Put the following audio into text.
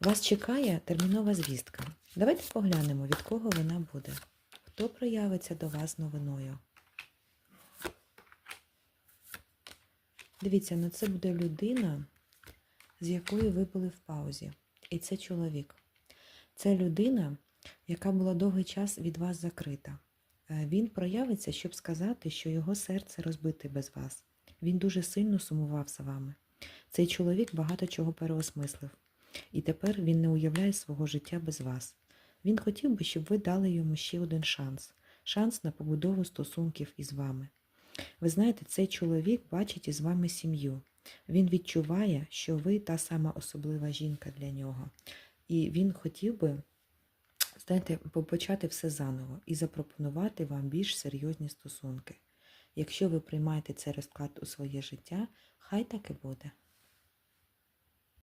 Вас чекає термінова звістка. Давайте поглянемо, від кого вона буде. Хто проявиться до вас новиною? Дивіться, ну це буде людина, з якою ви були в паузі. І це чоловік. Це людина, яка була довгий час від вас закрита. Е, Він проявиться, щоб сказати, що його серце розбите без вас. Він дуже сильно сумував за вами. Цей чоловік багато чого переосмислив. І тепер він не уявляє свого життя без вас. Він хотів би, щоб ви дали йому ще один шанс шанс на побудову стосунків із вами. Ви знаєте, цей чоловік бачить із вами сім'ю. Він відчуває, що ви та сама особлива жінка для нього. І він хотів би, знаєте, почати все заново і запропонувати вам більш серйозні стосунки. Якщо ви приймаєте цей розклад у своє життя, хай так і буде.